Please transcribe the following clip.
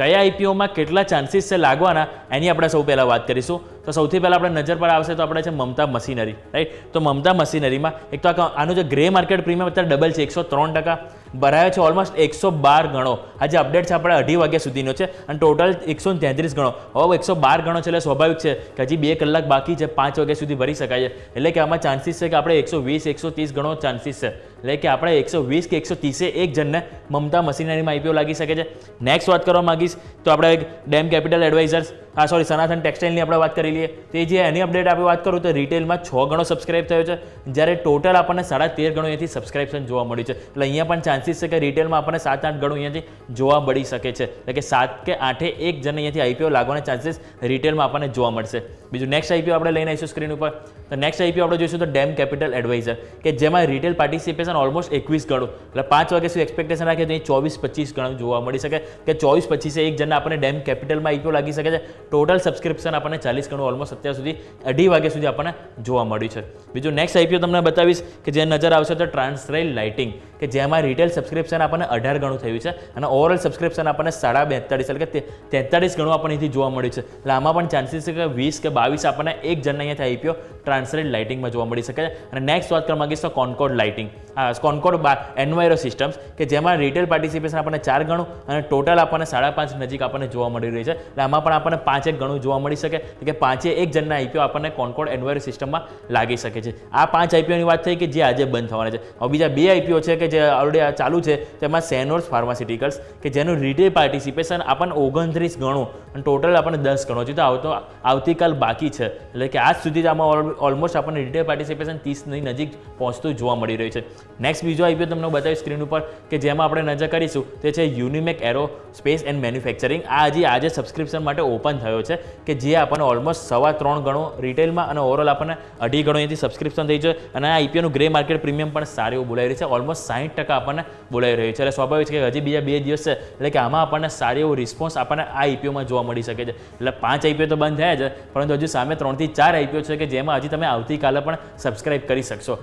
કયા આઈપીઓમાં કેટલા ચાન્સીસ છે લાગવાના, એની આપણે સૌ પહેલાં વાત કરીશું. તો સૌથી પહેલાં આપણે નજર પર આવશે તો આપણે છે મમતા મશીનરી રાઈટ તો મમતા મશીનરીમાં એક તો આનું જે ગ્રે માર્કેટ પ્રીમિયમ અત્યારે ડબલ છે, એકસો ત્રણ ટકા. ભરાયો છે ઓલમોસ્ટ એકસો બાર ગણો. આજે અપડેટ છે આપણે અઢી વાગ્યા સુધીનો છે અને ટોટલ એકસો તેત્રીસ ગણો. હવે એકસો બાર ગણો છે એટલે સ્વાભાવિક છે કે હજી બે કલાક બાકી છે, પાંચ વાગ્યા સુધી ભરી શકાય છે. એટલે કે આમાં ચાન્સીસ છે કે આપણે એકસો વીસ, એકસો ત્રીસ ગણો ચાન્સીસ છે. એટલે કે આપણે એકસો વીસ કે એકસો ત્રીસે એક જણને મમતા મશીનરીમાં આઈપીઓ લાગી શકે છે. નેક્સ્ટ વાત કરવા માગીશ, તો આપણે એક ડેમ કેપિટલ એડવાઇઝર્સ હા સોરી સનાતન ટેક્સટાઇલની આપણે વાત કરી લઈએ. એ જે એની અપડેટ આપણે વાત કરું, તો રિટેલમાં છ ગણો સબસ્ક્રાઇબ થયો છે. જ્યારે ટોટલ આપણને સાડા તેર ગણો અહીંયાથી સબસ્ક્રિપ્શન જોવા મળ્યું છે. એટલે અહીંયા પણ ચાન્સીસ છે કે રિટેલમાં આપણને સાત આઠ ગણો અહીંયાથી જોવા મળી શકે છે. એટલે કે સાત કે આઠે એક જણ અહીંયાથી આઈપીઓ લાગવાના ચાન્સીસ રિટેલમાં આપણને જોવા મળશે. બીજું નેક્સ્ટ આઈપીઓ આપણે લઈને આવીશું સ્ક્રીન ઉપર. તો નેક્સ્ટ આઈપીઓ આપણે જોઈશું તો ડેમ કેપિટલ એડવાઇઝર, કે જેમાં રિટેલ પાર્ટિસિપેશન ઓલમોસ્ટ એકવીસ ગણું. એટલે પાંચ વાગ્યા સુધી એક્સપેક્ટેશન રાખીએ તો અહીં ચોવીસ પચીસ ગણું જોવા મળી શકે. કે ચોવીસ પચીસે એક જણને આપણને ડેમ કેપિટલમાં આઈપીઓ લાગી શકે છે. ટોટલ સબસ્ક્રિપ્શન આપણને ચાલીસ ગણું ઓલમોસ્ટ અત્યાર સુધી, અઢી વાગ્યા સુધી આપણને જોવા મળ્યું છે. બીજું નેક્સ્ટ આઈપીઓ તમને બતાવીશ કે જે નજર આવશે તો ટ્રાન્સરેલ લાઇટિંગ કે જેમાં રિટેલ સબસ્ક્રિપ્શન આપણને અઢાર ગણું થયું છે અને ઓવરઓલ સબસ્ક્રિપ્શન આપણને સાડા બેતાળીસ, એટલે કે તેતાળીસ ગણું આપણને અહીંથી જોવા મળ્યું છે. એટલે આમાં પણ ચાન્સીસ છે કે વીસ કે બાવીસ આપણને એક જણને અહીંયાથી આઈપીઓ ટ્રાન્સરેટ લાઇટિંગમાં જોવા મળી શકે છે. અને નેક્સ્ટ વાત કરવા માંગીશ તો કોન્કોડ લાઇટિંગ આ કોન્કોડ એનવાયરો સિસ્ટમ્સ કે જેમાં રિટેલ પાર્ટિસિપેશન આપણને ચાર ગણું અને ટોટલ આપણને સાડા પાંચ નજીક આપણને જોવા મળી રહી છે. એટલે આમાં પણ આપણને પાંચેક ગણું જોવા મળી શકે કે પાંચે એક જણના આઈપીઓ આપણને કોન્કોડ એનવાયરો સિસ્ટમમાં લાગી શકે છે. આ પાંચ આઈપીઓની વાત થઈ કે જે આજે બંધ થવાના છે. હવે બીજા બે આઈપીઓ છે કે જે ઓલરેડી ચાલુ છે, તેમાં સેનોર્સ ફાર્માસ્યુટિકલ્સ કે જેનું રિટેલ પાર્ટિસિપેશન આપણને ઓગણત્રીસ ગણું અને ટોટલ આપણને દસ ગણો છે તો આવતો, આવતીકાલ બાકી છે. એટલે કે આજ સુધી જ આમાં ઓલમોસ્ટ આપણને રિટેલ પાર્ટિસિપેશન ત્રીસની નજીક પહોંચતું જોવા મળી રહ્યું છે. નેક્સ્ટ બીજો આઈપીઓ તમને હું બતાવીશ સ્ક્રીન ઉપર કે જેમાં આપણે નજર કરીશું તે છે Unimech arrow space and manufacturing આ હજી આજે સબસ્ક્રિપ્શન માટે ઓપન થયો છે કે જે આપણને ઓલમોસ્ટ સવા ત્રણ ગણો રિટેલમાં અને ઓવરઓલ આપણને અઢી ગણો અહીંથી સબસ્ક્રિપ્શન થઈ છે. અને આ આઈપીઓનું ગ્રે માર્કેટ પ્રીમિયમ પણ સારું એવું બોલાવી રહ્યું છે. ઓલમોસ્ટ સાઠ ટકા આપણને બોલાવી રહ્યું છે. એટલે સ્વાભાવિક છે કે હજી બીજા બે દિવસ છે, એટલે કે આમાં આપણને સારી એવો રિસ્પોન્સ આપણને આ આઈપીઓમાં જોવા મળી શકે છે. એટલે પાંચ આઈપીઓ તો બંધ થયા છે પરંતુ હજુ સામે ત્રણથી ચાર આઈપીઓ છે કે જેમાં હજી તમે આવતીકાલે પણ સબસ્ક્રાઇબ કરી શકશો.